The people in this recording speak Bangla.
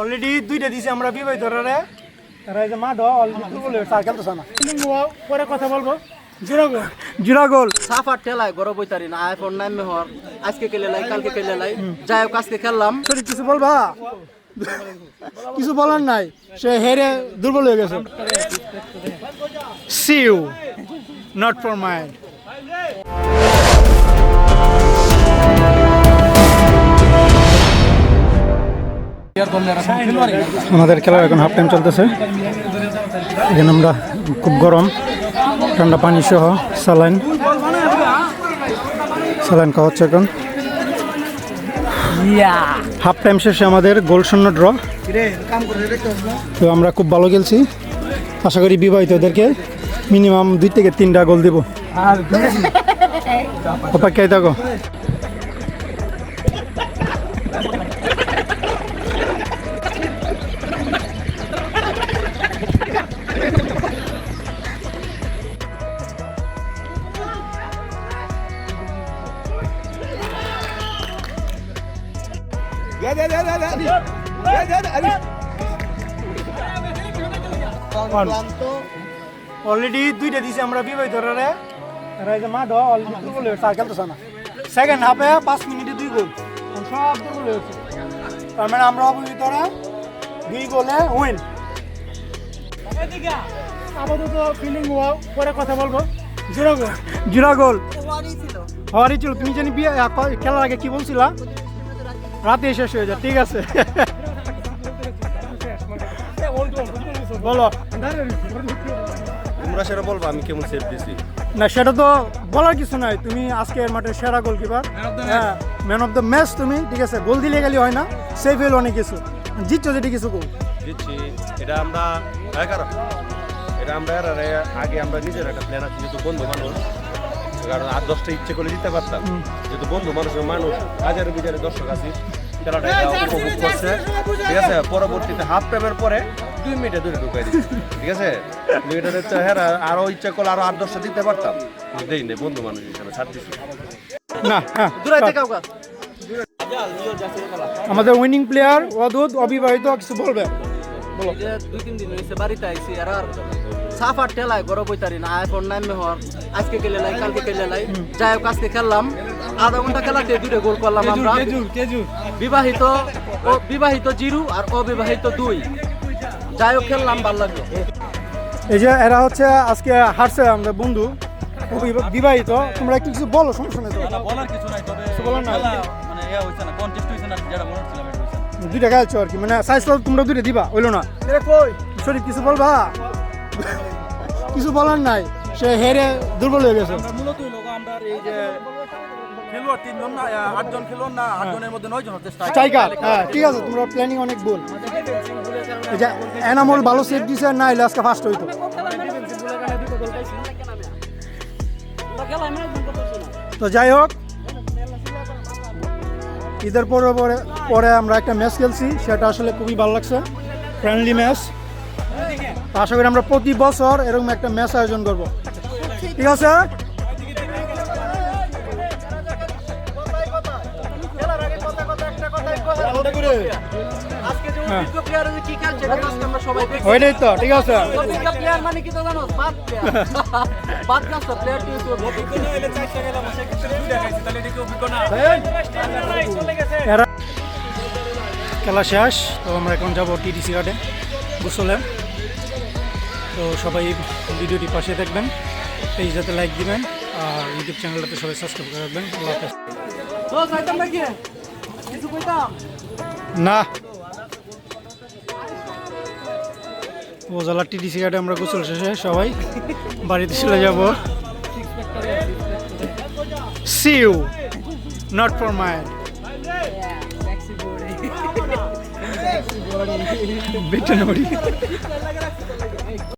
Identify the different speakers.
Speaker 1: অলরেডি দুইটা দিছি আমরা বিবাহিতরা তারা এই যে মা ড অলরেডি দুর্বল হয়ে সার্কেল তো সানা পরে কথা বলব। জোড়া গোল। জোড়া গোল।
Speaker 2: সাফার ঠেলায় গরম বইতারি না আইফোন নাম মেহর আজকে কেলে লাই কালকে কেলে লাই যাই হোক আজকে খেললাম।
Speaker 1: শরীর কিছু বলবা? কিছু বলার নাই। সে হেরে দুর্বল হয়ে গেছে। See you not for my আমাদের খেলার এখন হাফ টাইম চলতেছে। এখানে আমরা খুব গরম ঠান্ডা পানি সহ স্যালাইন স্যালাইন খাওয়া হচ্ছে এখন। হাফ টাইম শেষে আমাদের গোল শূন্য ড্র তো আমরা খুব ভালো খেলছি। আশা করি বিবাহিতদেরকে মিনিমাম দুই থেকে তিনটা গোল দিব। অপেক্ষায় থাকো। অলরেডি দুইটা দিছি আমরা বিবাহিতরা তারা এই যে মা ড অলরেডি দুর্বল হয়ে সার্কেল তো সানা সেকেন্ড হাফে পাঁচ মিনিটে দুই গোল। সব দুর্বল হয়েছে। তার মানে আমরা অবিবাহিতরা দুই গোলে উইন আপাতত ফিলিং পরে কথা বলব। জোড়া গোল। জোড়া গোল। হওয়ারই ছিল। তুমি জানি বিয়ে খেলার আগে কি বলছিলা? রাতে শেষ হয়ে যায় ঠিক আছে। বলো।
Speaker 3: তোমরা সেটা বলব আমি কেমন সেফ দিছি?
Speaker 1: না সেটা তো বলার কিছু নাই। তুমি আজকের মাঠে সেরা গোলকিপার হ্যাঁ ম্যান অফ দ্য ম্যাচ তুমি ঠিক আছে। গোল দিলে গেলে হয় না সেফ হলো অনেক কিছু। জিতছো যেটি কিছু গোল
Speaker 3: দিচ্ছি এটা আমরা এগারো। এটা আমরা আগে আমরা নিজের একটা প্ল্যান আছে যেহেতু বন্ধু মানুষ কারণ আর দশটা ইচ্ছে করে দিতে পারতাম। যেহেতু বন্ধু মানুষের মানুষ হাজার বিচারে দর্শক আছি খেলাটা উপভোগ করছে। ঠিক আছে পরবর্তীতে হাফ টাইমের পরে দুই মিনিটে দূরে ঢুকাই দিচ্ছি। ঠিক আছে? এটা তো হ্যাঁ আরও ইচ্ছা করলে আরও আট দশটা দিতে পারতাম। দেই নেই বন্ধু মানুষ হিসাবে ছাড় দিচ্ছি
Speaker 1: না হ্যাঁ
Speaker 2: কাউকা?
Speaker 1: আমাদের উইনিং প্লেয়ার অদূত অবিবাহিত কিছু বলবে?
Speaker 2: দুই তিন দিন হয়েছে বাড়িতে আইছি আর আর সাফার ঠেলায় গরম বইতারি না আইফোন নাম মেহর আজকে কেলে লাই কালকে কেলে লাই যাই হোক আজকে খেললাম। আধা ঘণ্টা খেলাতে দুটো গোল করলাম আমরা। বিবাহিত বিবাহিত জিরু আর অবিবাহিত দুই। যাই হোক খেললাম ভালো লাগল।
Speaker 1: এই যে এরা হচ্ছে আজকে হারছে আমাদের বন্ধু বিবাহিত। তোমরা একটু কিছু বলো সমস্যা নেই তো।
Speaker 4: বলার কিছু নাই তবে
Speaker 1: বলার?
Speaker 4: খেলা মানে ইয়া হইছে না কন্টেস্ট হইছে না যেটা মনে হচ্ছিল না।
Speaker 1: দুইটা খেলছো আর কি মানে সাইজ তোমরা দুইটা দিবা হইল না? শরীফ কিছু বলবা? কিছু বলার নাই। সে হেরে দুর্বল হয়ে গেছে।
Speaker 4: মূলত আমরা এই যে খেলোয়াড় তিনজন না আটজন খেলোয়াড় না আটজনের মধ্যে নয় জন হচ্ছে
Speaker 1: স্ট্রাইকার হ্যাঁ ঠিক আছে তোমরা প্ল্যানিং অনেক ভুল। যে এনামল ভালো সেট দিছে না এলে আজকে ফার্স্ট হইতো। তো যাই হোক ঈদের পরে পরে পরে আমরা একটা ম্যাচ খেলছি সেটা আসলে খুবই ভালো লাগছে। ফ্রেন্ডলি ম্যাচ আশা করি আমরা প্রতি বছর এরকম একটা ম্যাচ আয়োজন করব। ঠিক আছে? ওইটাই তো ঠিক আছে খেলা শেষ তো আমরা এখন যাব টিটিসি ঘাটে গোসলে। তো সবাই ভিডিওটি পাশে দেখবেন পেজটাতে লাইক দিবেন আর ইউটিউব চ্যানেলটাতে সবাই সাবস্ক্রাইব করে রাখবেন। আল্লাহ না। উপজেলার টিটিসি ঘাটে আমরা গোসল শেষে সবাই বাড়িতে চলে যাব। See you not for my বেটনরি